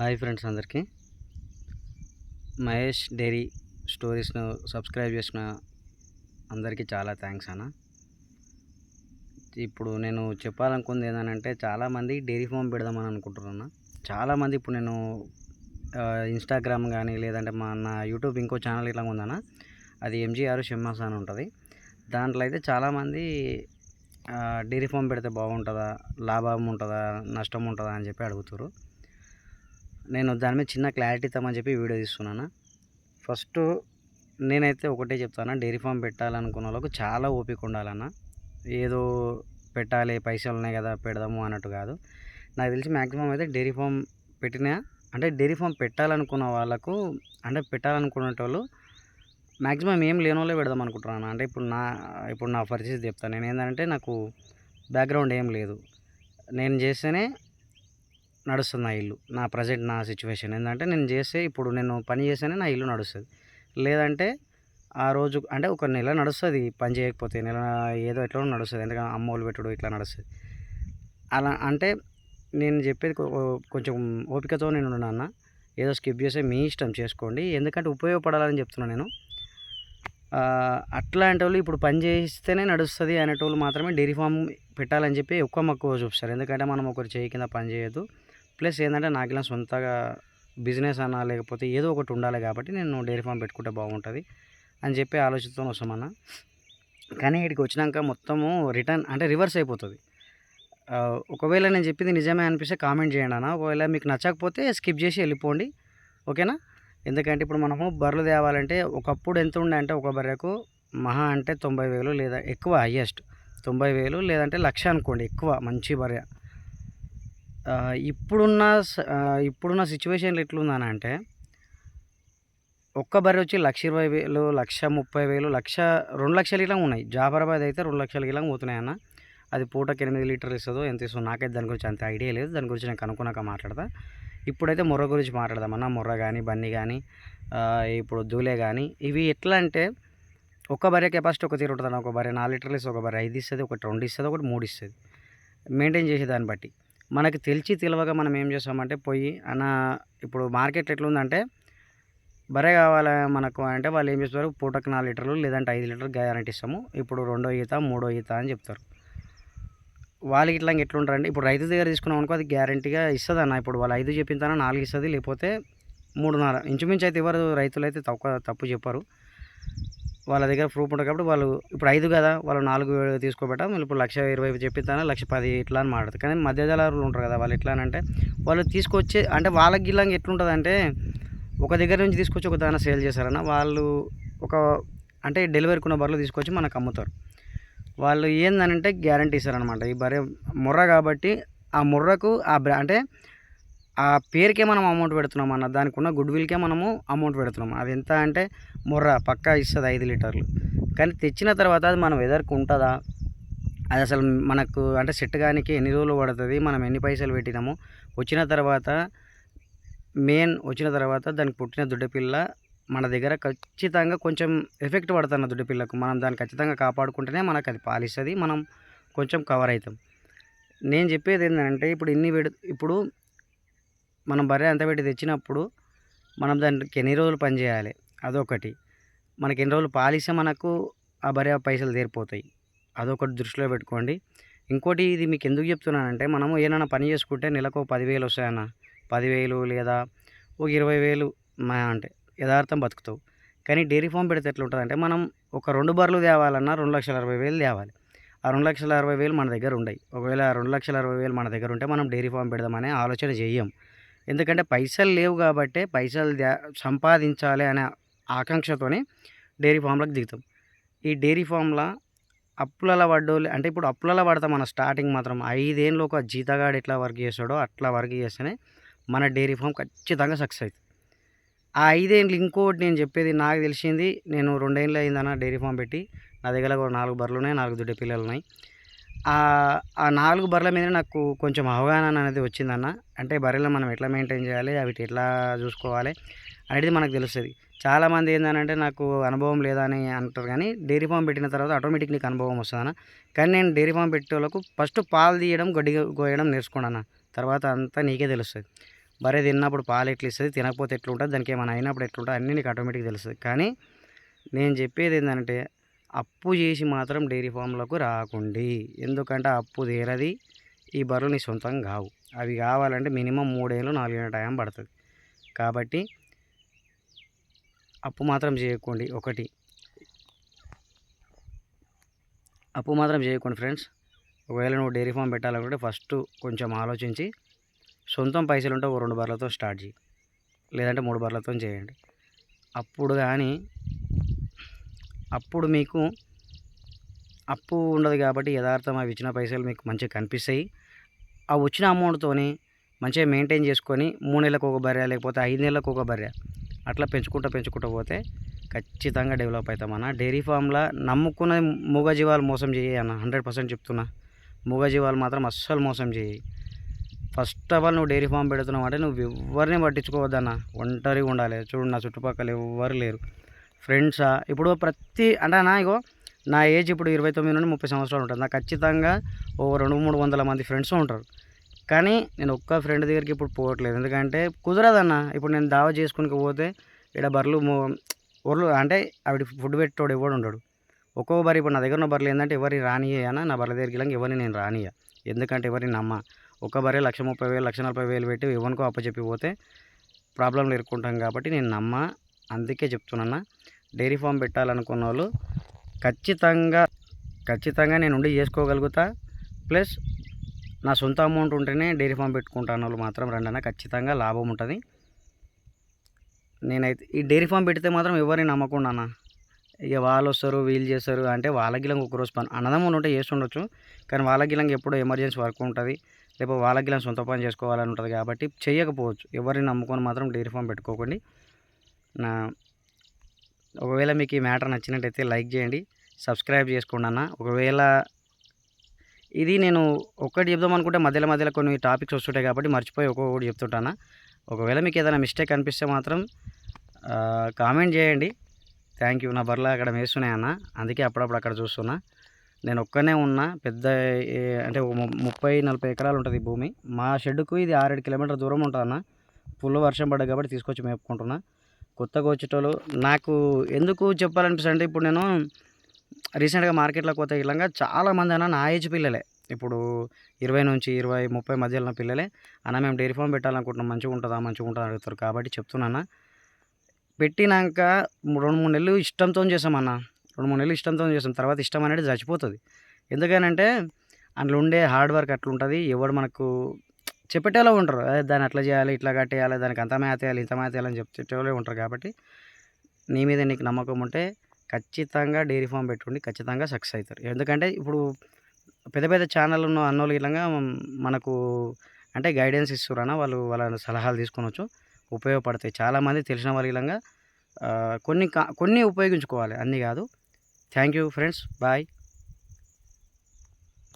Hi friends అందరికీ. Mahesh dairy స్టోరీస్ను subscribe చేసిన అందరికీ చాలా థ్యాంక్స్ అన్న. ఇప్పుడు నేను చెప్పాలనుకుంది ఏంటంటే చాలామంది డైరీ ఫామ్ పెడదామని అనుకుంటున్నాను చాలామంది ఇప్పుడు నేను ఇన్స్టాగ్రామ్ కానీ లేదంటే మా నా యూట్యూబ్ ఇంకో ఛానల్ ఇట్లా ఉందన్న. అది ఎంజీఆర్ షెమ్మాస్ అని ఉంటుంది. దాంట్లో అయితే చాలామంది డైరీ ఫామ్ పెడితే బాగుంటుందా లాభం ఉంటుందా నష్టం ఉంటుందా అని చెప్పి అడుగుతారు నేను దాని మీద చిన్న క్లారిటీ ఇద్దామని చెప్పి వీడియో తీస్తున్నాను. ఫస్ట్ నేనైతే ఒకటే చెప్తాను. డైరీ ఫామ్ పెట్టాలనుకున్న వాళ్ళకు చాలా ఓపిక ఉండాలన్న. ఏదో పెట్టాలి పైసలు ఉన్నాయి కదా పెడదాము అన్నట్టు కాదు. నాకు తెలిసి మ్యాక్సిమం అయితే డైరీ ఫామ్ పెట్టిన అంటే డైరీ ఫామ్ పెట్టాలనుకున్న వాళ్ళకు అంటే పెట్టాలనుకునే వాళ్ళు మ్యాక్సిమం ఏం లేని వాళ్ళే పెడదాం అనుకుంటున్నాను. అంటే ఇప్పుడు నా ఇప్పుడు నా పరిస్థితి చెప్తాను. నేను ఏంటంటే నాకు బ్యాక్గ్రౌండ్ ఏం లేదు. నేను చేస్తేనే నడుస్తుంది నా ఇల్లు. నా ప్రజెంట్ నా సిచ్యువేషన్. ఏంటంటే నేను చేస్తే ఇప్పుడు నేను పని చేస్తేనే నా ఇల్లు నడుస్తుంది. లేదంటే ఆ రోజు అంటే ఒక నెల నడుస్తుంది పని చేయకపోతే. నెల ఏదో ఎట్లా నడుస్తుంది. ఎందుకంటే అమ్మోళ్ళు పెట్టుడు ఇట్లా నడుస్తుంది. అలా అంటే నేను చెప్పేది కొంచెం ఓపికతో నేను నాన్న. ఏదో స్కిప్ చేస్తే మీ ఇష్టం చేసుకోండి. ఎందుకంటే ఉపయోగపడాలని చెప్తున్నాను నేను. అట్లాంటి వాళ్ళు ఇప్పుడు పని చేస్తేనే నడుస్తుంది అనేటోళ్ళు మాత్రమే డైరీ ఫామ్ పెట్టాలని చెప్పి ఎక్కువ మక్కువ చూపిస్తారు. ఎందుకంటే మనం ఒకరి చేయి కింద పని చేయొద్దు. ప్లస్ ఏంటంటే నాకు ఇలా సొంతగా బిజినెస్ అన్నా లేకపోతే ఏదో ఒకటి ఉండాలి కాబట్టి నేను డైరీ ఫామ్ పెట్టుకుంటే బాగుంటుంది అని చెప్పి ఆలోచనతో వస్తామన్నా. కానీ ఇక్కడికి వచ్చినాక మొత్తము రిటర్న్ అంటే రివర్స్ అయిపోతుంది. ఒకవేళ నేను చెప్పింది నిజమే అనిపిస్తే కామెంట్ చేయండి అన్న. ఒకవేళ మీకు నచ్చకపోతే స్కిప్ చేసి వెళ్ళిపోండి. ఓకేనా? ఎందుకంటే ఇప్పుడు మనము బర్రెలు తేవాలంటే ఒకప్పుడు ఎంత ఉండే అంటే ఒక బర్రెకు మహా అంటే తొంభై వేలు లేదా ఎక్కువ హయ్యెస్ట్ తొంభై వేలు లేదంటే లక్ష అనుకోండి ఎక్కువ మంచి బర్రె. ఇప్పుడున్న స- ఇప్పుడున్న సిచ్యువేషన్లు ఎట్లుందని అంటే ఒక్క బర్రె వచ్చి లక్ష ఇరవై వేలు లక్ష ముప్పై వేలు లక్ష రెండు లక్షలు ఇలా ఉన్నాయి. జాఫరాబాద్ అయితే రెండు లక్షల ఇలా పోతున్నాయి అన్న అది పూటకి ఎనిమిది లీటర్లు ఇస్తుందో ఎంత ఇస్తుందో నాకైతే దాని గురించి అంత ఐడియా లేదు. దాని గురించి నేను కనుక్కున్నాక మాట్లాడతా. ఇప్పుడైతే మొర్ర గురించి మాట్లాడదామన్న. మొర్ర కానీ బన్నీ కానీ ఇప్పుడు దూలే కానీ ఇవి ఎట్లా అంటే ఒక బర్రె కెపాసిటీ ఒక తీరు ఉంటుంది ఒక బర్రె నాలుగు లీటర్లు ఇస్తుంది ఒక బర్రె ఐదు ఇస్తుంది ఒకటి రెండు ఇస్తుంది ఒకటి మూడు ఇస్తుంది. మెయింటైన్ చేసే దాన్ని బట్టి. మనకి తెలిసి తెలియక మనం ఏం చేస్తామంటే పోయి అన్న ఇప్పుడు మార్కెట్ ఎట్లుందంటే బరే కావాలి మనకు? అంటే వాళ్ళు ఏం చేస్తారు పూటకు నాలుగు లీటర్లు లేదంటే ఐదు లీటర్లు గ్యారంటీ ఇస్తాము. ఇప్పుడు రెండో ఈత మూడో ఈత అని చెప్తారు. వాళ్ళకి ఇట్లా ఎట్లుంటారంటే ఇప్పుడు రైతు దగ్గర తీసుకున్నాం అనుకో అది గ్యారంటీగా ఇస్తుంది అన్న. ఇప్పుడు వాళ్ళు ఐదు చెప్పిన తన నాలుగు ఇస్తుంది లేకపోతే మూడున్నర. ఇంచుమించు అయితే ఎవరు రైతులు అయితే తక్కువ తప్పు చెప్పారు. వాళ్ళ దగ్గర ప్రూఫ్ ఉంటుంది కాబట్టి వాళ్ళు ఇప్పుడు ఐదు కదా వాళ్ళు నాలుగు తీసుకోబెట్ట ఇప్పుడు లక్ష ఇరవై చెప్పిస్తాను లక్ష పది ఇట్లా అని మాట్లాడతారు. కానీ మధ్య దళారులు ఉంటారు కదా వాళ్ళు ఎట్లా అని అంటే వాళ్ళు తీసుకొచ్చే అంటే వాళ్ళకి గిల్లంగా ఎట్లుంటుంది అంటే ఒక దగ్గర నుంచి తీసుకొచ్చి ఒక దాన సేల్ చేశారన్న వాళ్ళు ఒక అంటే డెలివరీ ఉన్న బర్రెలు తీసుకొచ్చి మనకు అమ్ముతారు. వాళ్ళు ఏందనంటే గ్యారంటీ ఇస్తారనమాట ఈ బర్రె ముర్ర కాబట్టి ఆ ముర్రకు ఆ బ్రా అంటే ఆ పేరుకే మనం అమౌంట్ పెడుతున్నాం అన్న దానికి ఉన్న గుడ్ విల్కే మనము అమౌంట్ పెడుతున్నాం. అది ఎంత అంటే ముర్ర పక్కా ఇస్తుంది ఐదు లీటర్లు. కానీ తెచ్చిన తర్వాత అది మనం వెదర్కి ఉంటుందా అది అసలు మనకు అంటే సెట్ కానికి ఎన్ని రోజులు పడుతుంది? మనం ఎన్ని పైసలు పెట్టినాము? వచ్చిన తర్వాత మెయిన్ వచ్చిన తర్వాత దానికి పుట్టిన దుడ్డపిల్ల మన దగ్గర ఖచ్చితంగా కొంచెం ఎఫెక్ట్ పడుతున్న దుడ్డపిల్లకు మనం దాన్ని ఖచ్చితంగా కాపాడుకుంటేనే మనకు అది పాలిస్తుంది. మనం కొంచెం కవర్ అవుతాం నేను చెప్పేది ఏంటంటే ఇప్పుడు ఇన్ని పెడు ఇప్పుడు మనం బర్రె అంత పెట్టి తెచ్చినప్పుడు మనం దానికి ఎన్ని రోజులు పని చేయాలి? అదొకటి. మనకి ఎన్ని రోజులు పాలిస్తే మనకు ఆ బర్రె పైసలు తీరిపోతాయి. అదొకటి దృష్టిలో పెట్టుకోండి. ఇంకోటి ఇది మీకు ఎందుకు చెప్తున్నానంటే మనము ఏమైనా పని చేసుకుంటే నెలకు పదివేలు వస్తాయన్న. పదివేలు లేదా ఒక ఇరవై వేలు మా అంటే యథార్థం బతుకుతావు. కానీ డైరీ ఫామ్ పెడితే ఎట్లా ఉంటుంది అంటే మనం ఒక రెండు బర్రెలు తేవాలన్నా రెండు లక్షల అరవై వేలు తేవాలి. ఆ రెండు లక్షల అరవై వేలు మన దగ్గర ఉండయి. ఒకవేళ రెండు లక్షల అరవై వేలు మన దగ్గర ఉంటే మనం డైరీ ఫామ్ పెడదామనే ఆలోచన చెయ్యం ఎందుకంటే పైసలు లేవు కాబట్టి పైసలు సంపాదించాలి అనే ఆకాంక్షతోనే డైరీ ఫామ్లకు దిగుతాం. ఈ డైరీ ఫామ్లో అప్పులలో పడ్డోళ్ళు అంటే ఇప్పుడు అప్పులలో పడతాం మన స్టార్టింగ్ మాత్రం. ఐదేళ్ళు ఒక జీతగాడు ఎట్లా వర్క్ చేస్తాడో అట్లా వర్క్ చేస్తేనే మన డైరీ ఫామ్ ఖచ్చితంగా సక్సెస్ అవుతుంది. ఆ ఐదేళ్ళు ఇంకోటి నేను చెప్పేది నాకు తెలిసింది నేను రెండేళ్ళు అయిందన్న డైరీ ఫామ్ పెట్టి నా దగ్గర ఒక నాలుగు బర్రెలు ఉన్నాయి నాలుగు దుడ్డ పిల్లలు ఉన్నాయి. ఆ- నాలుగు బర్రెల మీద నాకు కొంచెం అవగాహన అనేది వచ్చిందన్న. అంటే బర్రెలు మనం ఎట్లా మెయింటైన్ చేయాలి అవి ఎట్లా చూసుకోవాలి అనేది మనకు తెలుస్తుంది. చాలామంది ఏంటంటే నాకు అనుభవం లేదని అంటారు కానీ డైరీ ఫామ్ పెట్టిన తర్వాత ఆటోమేటిక్ నీకు అనుభవం వస్తుందన్న. కానీ నేను డైరీ ఫామ్ పెట్టే వాళ్ళకు ఫస్ట్ పాలు తీయడం గడ్డి కోయడం నేర్చుకున్నాను. తర్వాత అంతా నీకే తెలుస్తుంది. బర్రె తిన్నప్పుడు పాలు ఎట్లా ఇస్తుంది తినకపోతే ఎట్లుంటుంది దానికి ఏమైనా అయినప్పుడు ఎట్లుంటుంది అన్నీ నీకు ఆటోమేటిక్ తెలుస్తుంది. కానీ నేను చెప్పేది ఏంటంటే అప్పు చేసి మాత్రం డైరీ ఫామ్లకు రాకుండి. ఎందుకంటే అప్పు తీరది ఈ బర్రెలు నీ సొంతం కావు. అవి కావాలంటే మినిమం మూడేళ్ళు నాలుగేళ్ళ టైం పడుతుంది. కాబట్టి అప్పు మాత్రం చేయకండి. ఒకటి. అప్పు మాత్రం చేయకండి ఫ్రెండ్స్. ఒకవేళ నువ్వు డైరీ ఫామ్ పెట్టాలనుకుంటే ఫస్ట్ కొంచెం ఆలోచించి సొంతం పైసలు ఉంటే ఒక రెండు బర్రెలతో స్టార్ట్ చేయి లేదంటే మూడు బర్రెలతో చేయండి. అప్పుడు కానీ అప్పుడు మీకు అప్పు ఉండదు కాబట్టి యథార్థం అవి ఇచ్చిన పైసలు మీకు మంచిగా కనిపిస్తాయి. ఆ వచ్చిన అమౌంట్తోని మంచిగా మెయింటైన్ చేసుకొని మూడు నెలలకు ఒక బర్రె లేకపోతే ఐదు నెలలకు ఒక బర్రె అట్లా పెంచుకుంటూ పెంచుకుంటూ పోతే ఖచ్చితంగా డెవలప్ అవుతామన్న డైరీ ఫామ్లో నమ్ముకున్న మూగజీవాలు మోసం చేయి అన్న. హండ్రెడ్ పర్సెంట్ చెప్తున్నా. మూగజీవాలు మాత్రం అస్సలు మోసం చేయి. ఫస్ట్ ఆఫ్ ఆల్ నువ్వు డైరీ ఫామ్ పెడుతున్నావు అంటే నువ్వు ఎవరిని పట్టించుకోవద్దన్న. ఒంటరిగా ఉండాలి. చూడు నా చుట్టుపక్కల ఎవ్వరు లేరు. ఫ్రెండ్సా? ఇప్పుడు ప్రతి అంటే నా ఇగో నా ఏజ్ ఇప్పుడు ఇరవై తొమ్మిది నుండి ముప్పై సంవత్సరాలు ఉంటుంది. నాకు ఖచ్చితంగా ఓ రెండు మూడు వందల మంది ఫ్రెండ్స్ ఉంటారు. కానీ నేను ఒక్క ఫ్రెండ్ దగ్గరికి ఇప్పుడు పోవట్లేదు. ఎందుకంటే కుదరదన్న. ఇప్పుడు నేను దావా చేసుకుని పోతే ఇక్కడ బర్రెలు ఒర్లు అంటే ఆవిడ ఫుడ్ పెట్టోడు ఎవడు ఉండడు. ఒక్కొక్క బర్రె ఇప్పుడు నా దగ్గర ఉన్న బర్రెలు ఏంటంటే ఎవరిని రానియన నా బర్రె దగ్గరికి వెళ్ళి ఎవరిని నేను రానియ ఎందుకంటే ఎవరిని నమ్మ. ఒక బర్రె లక్ష ముప్పై వేలు లక్ష నలభై వేలు పెట్టి ఎవరికో అప్పచెప్పి పోతే ప్రాబ్లంలు ఎదుర్కొంటాం కాబట్టి నేను నమ్మ. అందుకే చెప్తున్నా డైరీ ఫామ్ పెట్టాలనుకున్న వాళ్ళు ఖచ్చితంగా ఖచ్చితంగా నేను ఉండి చేసుకోగలుగుతా. ప్లస్ నా సొంత అమౌంట్ ఉంటేనే డైరీ ఫామ్ పెట్టుకుంటాను వాళ్ళు మాత్రం రండి ఖచ్చితంగా లాభం ఉంటుంది. నేనైతే ఈ డైరీ ఫామ్ పెడితే మాత్రం ఎవరిని నమ్మకుండా అన్న. ఇక వాళ్ళు వస్తారు వీళ్ళు చేస్తారు అంటే వాళ్ళ గిలంగా ఒకరోజు పని అన్నదమ్ములు ఉంటే చేస్తుండొచ్చు. కానీ వాళ్ళ గిలంగా ఎప్పుడో ఎమర్జెన్సీ వర్క్ ఉంటుంది. లేకపోతే వాళ్ళ గిలం సొంత పని చేసుకోవాలని ఉంటుంది కాబట్టి చేయకపోవచ్చు. ఎవరిని నమ్ముకొని మాత్రం డైరీ ఫామ్ పెట్టుకోకండి. నా ఒకవేళ మీకు ఈ మ్యాటర్ నచ్చినట్టయితే లైక్ చేయండి సబ్స్క్రైబ్ చేసుకోండి అన్న. ఒకవేళ ఇది నేను ఒక్కటి చెప్దాం అనుకుంటే మధ్యలో మధ్యలో కొన్ని టాపిక్స్ వస్తుంటాయి కాబట్టి మర్చిపోయి ఒక్కొక్కటి చెప్తుంటాను ఒకవేళ మీకు ఏదైనా మిస్టేక్ అనిపిస్తే మాత్రం కామెంట్ చేయండి. Thank you. నా బర్లా అక్కడ మేస్తున్నాయి అన్న. అందుకే అప్పుడప్పుడు అక్కడ చూస్తున్నా. నేను ఒక్కనే ఉన్నా పెద్ద అంటే ముప్పై నలభై ఎకరాలు ఉంటుంది భూమి. మా షెడ్కు ఇది ఆరేడు కిలోమీటర్ దూరం ఉంటుంది అన్న. ఫుల్ వర్షం పడ్డది కాబట్టి తీసుకొచ్చి మేపుకుంటున్నా. కొత్తగా వచ్చేటోళ్ళు. నాకు ఎందుకు చెప్పాలనిపిస్తుంది అంటే ఇప్పుడు నేను రీసెంట్గా మార్కెట్లో కొత్త ఇలాగా చాలామంది అన్న నా ఏజ్ పిల్లలే. ఇప్పుడు ఇరవై నుంచి ఇరవై ముప్పై మధ్యలో ఉన్న పిల్లలే. అన్న మేము డైరీ ఫామ్ పెట్టాలనుకుంటున్నాం. మంచిగా ఉంటుందా? మంచిగా ఉంటుందా? అడుగుతారు కాబట్టి చెప్తున్నాను పెట్టినాక రెండు మూడు నెలలు ఇష్టంతో చేసామన్న రెండు మూడు నెలలు ఇష్టంతో చేసాం. తర్వాత ఇష్టం అనేది చచ్చిపోతుంది. ఎందుకనంటే అందులో ఉండే హార్డ్ వర్క్ అట్లుంటుంది. ఎవడు మనకు చెప్పేటోళ్ళు ఉంటారు దాన్ని అట్లా చేయాలి ఇట్లా కట్టేయాలి దానికి అంత మేత ఇంత మేత అని చెప్పేటోళ్ళే ఉంటారు కాబట్టి నీ మీద నీకు నమ్మకం ఉంటే ఖచ్చితంగా డైరీ ఫామ్ పెట్టుకోండి ఖచ్చితంగా సక్సెస్ అవుతారు. ఎందుకంటే ఇప్పుడు పెద్ద పెద్ద ఛానల్ ఉన్న అన్నోళ్ళు ఇలాగా మనకు అంటే గైడెన్స్ ఇస్తురన్న వాళ్ళు వాళ్ళ సలహాలు తీసుకొనొచ్చు ఉపయోగపడతాయి. చాలామంది తెలిసిన వాళ్ళ ఇలాగా కొన్ని కా- కొన్ని ఉపయోగించుకోవాలి అన్నీ కాదు. Thank you friends. బాయ్.